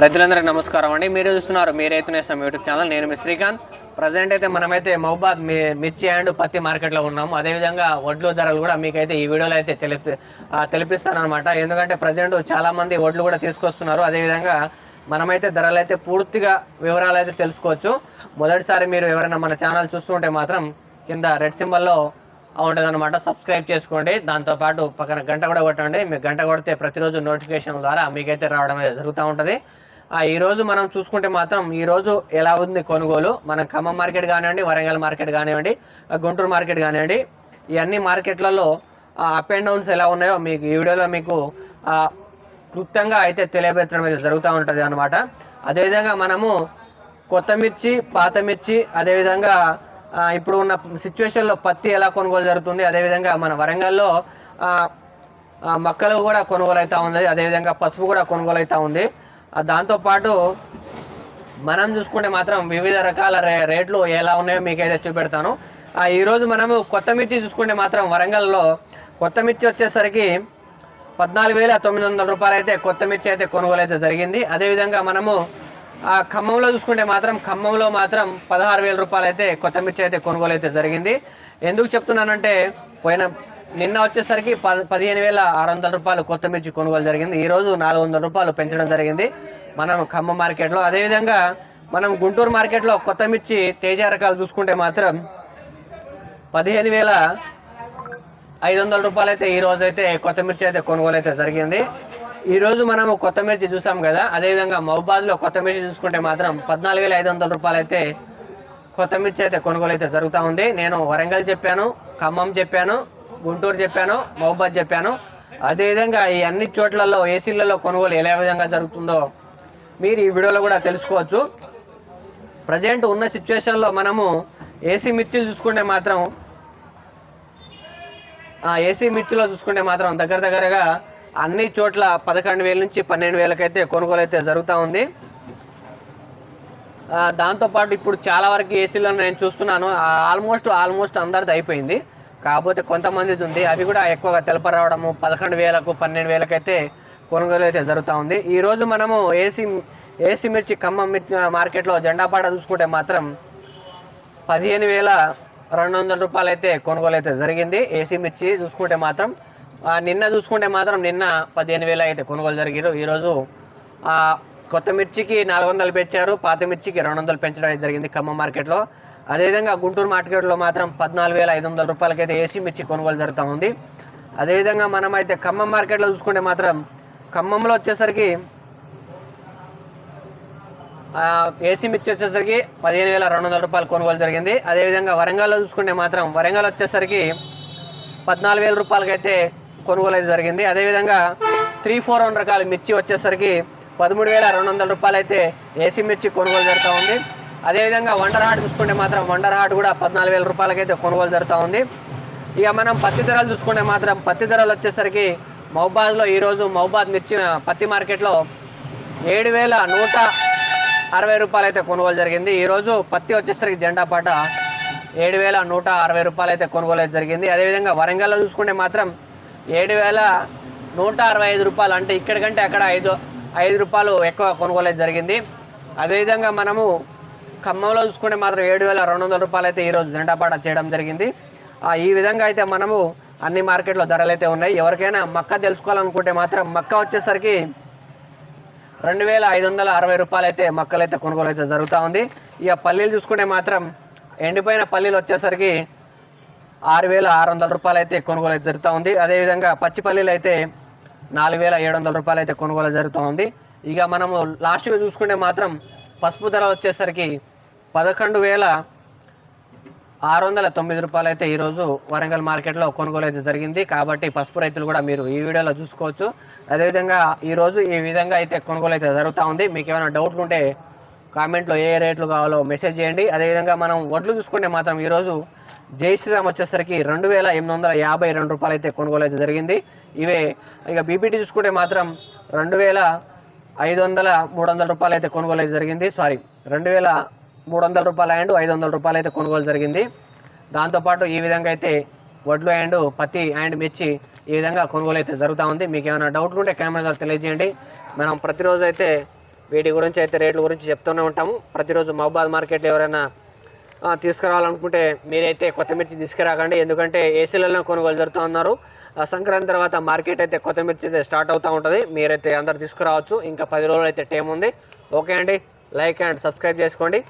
రైతులందరికీ నమస్కారం అండి. మీరు చూస్తున్నారు మీ రైతు నేస్తం యూట్యూబ్ ఛానల్. నేను మీ శ్రీకాంత్. ప్రజెంట్ అయితే మనమైతే మహబాద్ మీ మిర్చి అండ్ పత్తి మార్కెట్లో ఉన్నాము. అదేవిధంగా వడ్లు ధరలు కూడా మీకైతే ఈ వీడియోలో అయితే తెలిపి తెలిపిస్తానమాట అనమాట ఎందుకంటే ప్రజెంట్ చాలామంది వడ్లు కూడా తీసుకొస్తున్నారు. అదేవిధంగా మనమైతే ధరలు అయితే పూర్తిగా వివరాలు అయితే తెలుసుకోవచ్చు. మొదటిసారి మీరు ఎవరైనా మన ఛానల్ చూస్తుంటే మాత్రం కింద రెడ్ సింబల్లో ఉంటుందన్నమాట సబ్స్క్రైబ్ చేసుకోండి. దాంతోపాటు పక్కన గంట కూడా కొట్టండి. మీరు గంట కొడితే ప్రతిరోజు నోటిఫికేషన్ ద్వారా మీకైతే రావడం జరుగుతూ ఉంటుంది. ఈరోజు మనం చూసుకుంటే మాత్రం ఈరోజు ఎలా ఉంది కొనుగోలు? మన ఖమ్మం మార్కెట్ కానివ్వండి వరంగల్ మార్కెట్ కానివ్వండి గుంటూరు మార్కెట్ కానివ్వండి ఈ అన్ని మార్కెట్లలో అప్ అండ్ డౌన్స్ ఎలా ఉన్నాయో మీకు ఈ వీడియోలో మీకు క్లుప్తంగా అయితే తెలియబెట్టడం అయితే జరుగుతూ ఉంటుంది అనమాట అదేవిధంగా మనము కొత్త మిర్చి పాత మిర్చి అదేవిధంగా ఇప్పుడు ఉన్న సిచ్యువేషన్లో పత్తి ఎలా కొనుగోలు జరుగుతుంది? అదేవిధంగా మన వరంగల్లో మొక్కలు కూడా కొనుగోలు అవుతూ ఉంది. అదేవిధంగా పసుపు కూడా కొనుగోలు అవుతూ ఉంది దాంతోపాటు మనం చూసుకుంటే మాత్రం వివిధ రకాల రే రేట్లు ఎలా ఉన్నాయో మీకైతే చూపెడతాను. ఆ, ఈరోజు మనము కొత్త మిర్చి చూసుకుంటే మాత్రం వరంగల్లో కొత్త మిర్చి వచ్చేసరికి పద్నాలుగు వేల తొమ్మిది వందల రూపాయలు అయితే కొత్త మిర్చి అయితే కొనుగోలు అయితే జరిగింది. అదేవిధంగా మనము ఖమ్మంలో చూసుకుంటే మాత్రం ఖమ్మంలో మాత్రం పదహారు వేల రూపాయలు అయితే కొత్త మిర్చి అయితే కొనుగోలు అయితే జరిగింది. ఎందుకు చెప్తున్నానంటే పోయిన నిన్న వచ్చేసరికి ప పదిహేను వేల ఆరు వందల రూపాయలు కొత్త మిర్చి కొనుగోలు జరిగింది. ఈరోజు నాలుగు వందల రూపాయలు పెంచడం జరిగింది. మనం ఖమ్మం మార్కెట్లో అదేవిధంగా మనం గుంటూరు మార్కెట్లో కొత్త మిర్చి తేజ రకాలు చూసుకుంటే మాత్రం పదిహేను వేల ఐదు వందల రూపాయలు అయితే ఈ రోజు అయితే కొత్త మిర్చి అయితే కొనుగోలు అయితే జరిగింది. ఈరోజు మనం మనము కొత్త మిర్చి చూసాం కదా? అదేవిధంగా మహబాద్లో కొత్త మిర్చి చూసుకుంటే మాత్రం పద్నాలుగు వేల ఐదు వందల రూపాయలు అయితే కొత్త మిర్చి అయితే కొనుగోలు అయితే జరుగుతూ ఉంది. నేను వరంగల్ చెప్పాను ఖమ్మం చెప్పాను గుంటూరు చెప్పాను మహబాద్ చెప్పాను. అదేవిధంగా ఈ అన్ని చోట్లలో ఏసీలలో కొనుగోలు ఎలా విధంగా జరుగుతుందో మీరు ఈ వీడియోలో కూడా తెలుసుకోవచ్చు. ప్రజెంట్ ఉన్న సిచ్యువేషన్లో మనము ఏసీ మిర్చిలు చూసుకుంటే మాత్రం ఆ ఏసీ మిర్చిలో చూసుకుంటే మాత్రం దగ్గర దగ్గరగా అన్ని చోట్ల పదకొండు వేల నుంచి పన్నెండు వేలకైతే కొనుగోలు అయితే జరుగుతూ ఉంది. దాంతోపాటు ఇప్పుడు చాలా వరకు ఏసీలో నేను చూస్తున్నాను. ఆల్మోస్ట్ ఆల్మోస్ట్ అందరిది అయిపోయింది. కాకపోతే కొంతమందిది ఉంది. అవి కూడా ఎక్కువగా తెలప రావడము పదకొండు వేలకు పన్నెండు వేలకైతే కొనుగోలు అయితే జరుగుతూ ఉంది. ఈరోజు మనము ఏసీ ఏసీ మిర్చి ఖమ్మం మిర్చి మార్కెట్లో జెండాపాట చూసుకుంటే మాత్రం పదిహేను వేల రెండు వందల రూపాయలు అయితే కొనుగోలు అయితే జరిగింది. ఏసీ మిర్చి చూసుకుంటే మాత్రం నిన్న చూసుకుంటే మాత్రం నిన్న పదిహేను వేలు అయితే కొనుగోలు జరిగారు ఈరోజు కొత్త మిర్చికి నాలుగు వందలు పెంచారు పాత మిర్చికి రెండు వందలు పెంచడం అయితే జరిగింది ఖమ్మం మార్కెట్లో. అదేవిధంగా గుంటూరు మార్కెట్లో మాత్రం పద్నాలుగు వేల ఐదు వందల రూపాయలకైతే ఏసీ మిర్చి కొనుగోలు జరుగుతూ ఉంది. అదేవిధంగా మనం అయితే ఖమ్మం మార్కెట్లో చూసుకుంటే మాత్రం ఖమ్మంలో వచ్చేసరికి ఏసీ మిర్చి వచ్చేసరికి పదిహేను వేల రెండు వందల రూపాయలు కొనుగోలు జరిగింది. అదేవిధంగా వరంగల్లో చూసుకుంటే మాత్రం వరంగల్ వచ్చేసరికి పద్నాలుగు వేల రూపాయలకైతే కొనుగోలు అయితే జరిగింది. అదేవిధంగా త్రీ ఫోర్ వన్ రకాల మిర్చి వచ్చేసరికి పదమూడు వేల రెండు వందల రూపాయలు అయితే ఏసీ మిర్చి కొనుగోలు జరుగుతూ ఉంది. అదేవిధంగా వండర్ హాట్ చూసుకుంటే మాత్రం వండర్ హాట్ కూడా పద్నాలుగు వేల రూపాయలకైతే కొనుగోలు జరుగుతూ ఉంది. ఇక మనం పత్తి ధరలు చూసుకుంటే మాత్రం పత్తి ధరలు వచ్చేసరికి మహబాద్లో ఈరోజు మహబాద్ మిర్చి పత్తి మార్కెట్లో ఏడు వేల నూట అరవై రూపాయలు అయితే కొనుగోలు జరిగింది. ఈరోజు పత్తి వచ్చేసరికి జెండా పాట ఏడు వేల నూట అరవై రూపాయలు అయితే కొనుగోలు అయితే జరిగింది. అదేవిధంగా వరంగల్లో చూసుకుంటే మాత్రం ఏడు వేల నూట అరవై ఐదు రూపాయలు అంటే ఇక్కడికంటే అక్కడ ఐదు ఐదు రూపాయలు ఎక్కువ కొనుగోలు అయితే జరిగింది. అదేవిధంగా మనము ఖమ్మంలో చూసుకుంటే మాత్రం ఏడు వేల రెండు వందల రూపాయలు అయితే ఈరోజు జెండా చేయడం జరిగింది. ఈ విధంగా అయితే మనము అన్ని మార్కెట్లో ధరలు అయితే ఉన్నాయి. ఎవరికైనా మక్క తెలుసుకోవాలనుకుంటే మాత్రం మక్క వచ్చేసరికి రెండు వేల ఐదు వందల అరవై రూపాయలు అయితే మొక్కలు అయితే కొనుగోలు అయితే జరుగుతూ ఉంది. ఇక పల్లీలు చూసుకుంటే మాత్రం ఎండిపోయిన పల్లీలు వచ్చేసరికి ఆరు వేల ఆరు వందల రూపాయలు అయితే కొనుగోలు అయితే జరుగుతూ ఉంది. అదేవిధంగా పచ్చిపల్లిలో అయితే నాలుగు వేల ఏడు వందల రూపాయలు అయితే కొనుగోలు జరుగుతూ ఉంది. ఇక మనము లాస్ట్గా చూసుకుంటే మాత్రం పసుపు ధర వచ్చేసరికి పదకొండు వేల ఆరు వందల తొమ్మిది రూపాయలు అయితే ఈరోజు వరంగల్ మార్కెట్లో కొనుగోలు అయితే జరిగింది. కాబట్టి పసుపు రైతులు కూడా మీరు ఈ వీడియోలో చూసుకోవచ్చు. అదేవిధంగా ఈరోజు ఈ విధంగా అయితే కొనుగోలు అయితే జరుగుతూ ఉంది. మీకు ఏమైనా డౌట్లు ఉంటే కామెంట్లో ఏ రేట్లు కావాలో మెసేజ్ చేయండి. అదేవిధంగా మనం వడ్లు చూసుకుంటే మాత్రం ఈరోజు జై శ్రీరామ్ వచ్చేసరికి రెండు వేల ఎనిమిది వందల యాభై రెండు రూపాయలు అయితే కొనుగోలు అయితే జరిగింది. ఇవే ఇక బీపీటీ చూసుకుంటే మాత్రం రెండు వేల ఐదు వందల మూడు వందల రూపాయలు అయితే కొనుగోలు అయితే జరిగింది. సారీ రెండు వేల మూడు వందల రూపాయలు అండ్ ఐదు వందల రూపాయలు అయితే కొనుగోలు జరిగింది. దాంతోపాటు ఈ విధంగా అయితే వడ్లు అండ్ పత్తి అండ్ మిర్చి ఈ విధంగా కొనుగోలు అయితే జరుగుతూ ఉంది. మీకు ఏమైనా డౌట్లు ఉంటే కెమెరా ద్వారా తెలియజేయండి. మనం ప్రతిరోజు అయితే వీటి గురించి అయితే రేట్ల గురించి చెప్తూనే ఉంటాము. ప్రతిరోజు మహబాద్ మార్కెట్ ఎవరైనా తీసుకురావాలనుకుంటే మీరైతే కొత్తమిర్చి తీసుకురాకండి. ఎందుకంటే ఏసీలలో కొనుగోలు జరుగుతూ ఉన్నారు. ఆ, సంక్రాంతి తర్వాత మార్కెట్ అయితే కొత్తమిర్చి అయితే స్టార్ట్ అవుతూ ఉంటుంది. మీరైతే అందరు తీసుకురావచ్చు. ఇంకా పది రోజులు అయితే టైం ఉంది. ఓకే అండి. లైక్ అండ్ సబ్స్క్రైబ్ చేసుకోండి.